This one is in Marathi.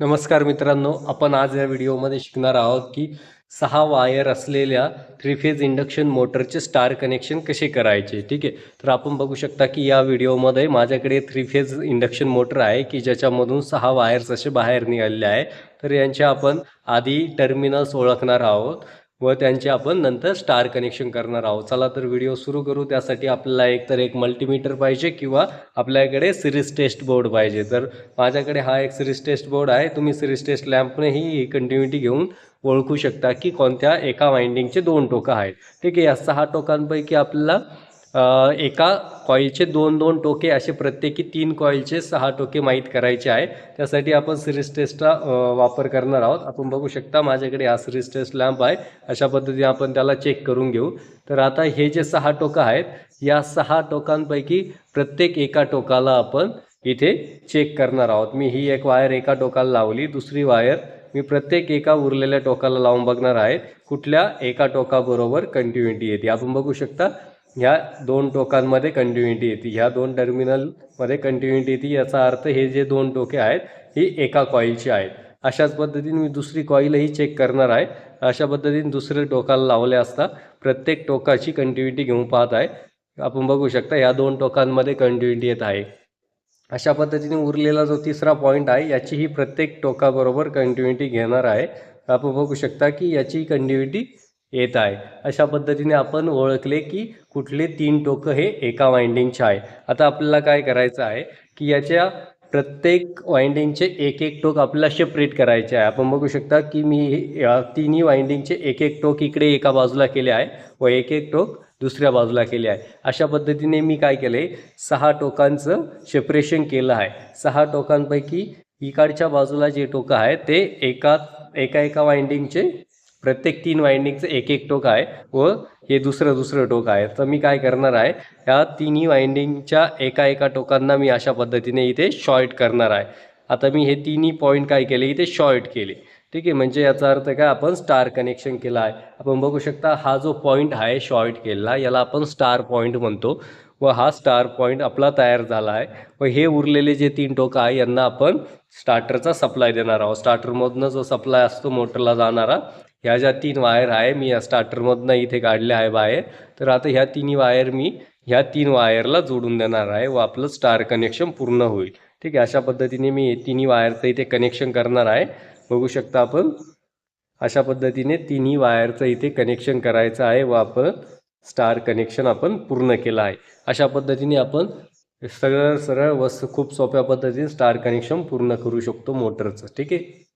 नमस्कार मित्रांनो आपण आज या व्हिडिओमध्ये शिकणार आहोत की सहा वायर असलेल्या थ्री फेज इंडक्शन मोटरचे स्टार कनेक्शन कसे करायचे ठीक आहे? तर आपण बघू शकता की या व्हिडिओमध्ये माझ्याकडे थ्री फेज इंडक्शन मोटर आहे की ज्याच्यामधून सहा वायर्स असे बाहेर निघालेले आहे. तर यांचे आपण आधी टर्मिनल्स ओळखणार आहोत. व त्यांचे आपण नंतर स्टार कनेक्शन करणार आहोत. चला तर व्हिडिओ सुरू करू. त्यासाठी आपल्याला एकतर एक मल्टीमीटर पाहिजे किंवा आपल्याकडे सिरीज टेस्ट बोर्ड पाहिजे. तर माझ्याकडे हा एक सिरीज टेस्ट बोर्ड आहे. तुम्ही सिरीज टेस्ट लॅम्पनेही ही कंटिन्युटी घेऊन ओळखू शकता की कोणत्या एका वाइंडिंगचे दोन टोकं आहेत. ठीक आहे या सहा टोकांपैकी आपल्याला एका कॉईलचे दोन दोन टोके असे प्रत्येकी तीन कॉईलचे सहा टोके माहीत करायचे आहे. त्यासाठी आपण सिरीज टेस्टचा वापर करणार आहोत. आपण बघू शकता माझ्याकडे हा सिरीज टेस्ट लॅम्प आहे. अशा पद्धतीने आपण त्याला चेक करून घेऊ. तर आता हे जे सहा टोकं आहेत या सहा टोकांपैकी प्रत्येक एका टोकाला आपण इथे चेक करणार आहोत. मी ही एक वायर एका टोकाला लावली दुसरी वायर मी प्रत्येक एका उरलेल्या टोकाला लावून बघणार आहे. कुठल्या एका टोकाबरोबर कंटिन्युटी येते. आपण बघू शकता ह्या दोन टोकांमध्ये कंटिन्युटी येते. ह्या दोन टर्मिनलमध्ये कंटिन्युटी येते. याचा अर्थ हे जे दोन टोके आहेत ही एका कॉईलची आहेत. अशाच पद्धतीने मी दुसरी कॉईलही चेक करणार आहे. अशा पद्धतीने दुसरे टोकाला लावले असता प्रत्येक टोकाची कंटिन्युटी घेऊन पाहत आहे. आपण बघू शकता ह्या दोन टोकांमध्ये कंटिन्युटी येत आहे. अशा पद्धतीने उरलेला जो तिसरा पॉईंट आहे याची ही प्रत्येक टोकाबरोबर कंटिन्युटी घेणार आहे. आपण बघू शकता की याची कंटिन्युटी येत आहे. अशा पद्धतीने आपण ओळखले की कुठले तीन टोकं हे एका वाइंडिंगचे आहे. आता आपल्याला काय करायचं आहे की याच्या प्रत्येक वाइंडिंगचे एक एक टोक आपल्याला सेपरेट करायचे आहे. आपण बघू शकता की मी या तिन्ही वाइंडिंगचे एक एक टोक इकडे एका बाजूला केले आहे व एक एक टोक दुसऱ्या बाजूला केले आहे. अशा पद्धतीने मी काय केले? सहा टोकांचं सेपरेशन केलं आहे. सहा टोकांपैकी इकडच्या बाजूला जे टोकं आहे ते एका एका एका वाइंडिंगचे प्रत्येक तीन वाइंडिंगचं एक एक टोक आहे व हे दुसरं दुसरं टोक आहे. तर मी काय करणार आहे या तिन्ही वाइंडिंगच्या एका एका टोकांना मी अशा पद्धतीने इथे शॉर्ट करणार आहे. आता मी हे तिन्ही पॉईंट काय केले? इथे शॉर्ट केले. ठीक आहे? म्हणजे याचा अर्थ काय? आपण स्टार कनेक्शन केला आहे. आपण बघू शकता हा जो पॉईंट आहे शॉर्ट केलेला याला आपण स्टार पॉईंट म्हणतो. व हा स्टार पॉईंट आपला तयार झाला आहे. व हे उरलेले जे तीन टोकं आहे यांना आपण स्टार्टरचा सप्लाय देणार आहोत. स्टार्टरमधनं जो सप्लाय असतो मोटरला जाणारा ह्या ज्या तीन वायर आहे मी या स्टार्टरमधनं इथे काढल्या आहे बाहेर तर आता ह्या तिन्ही वायर मी ह्या तीन वायरला जोडून देणार आहे व आपलं स्टार कनेक्शन पूर्ण होईल. ठीक आहे अशा पद्धतीने मी तिन्ही वायरचं इथे कनेक्शन करणार आहे. बघू शकता आपण अशा पद्धतीने तिन्ही वायरचं इथे कनेक्शन करायचं आहे व आपण स्टार कनेक्शन आपण पूर्ण केलं आहे. अशा पद्धतीने आपण सरळ सरळ व खूप सोप्या पद्धतीने स्टार कनेक्शन पूर्ण करू शकतो मोटरचं. ठीक आहे?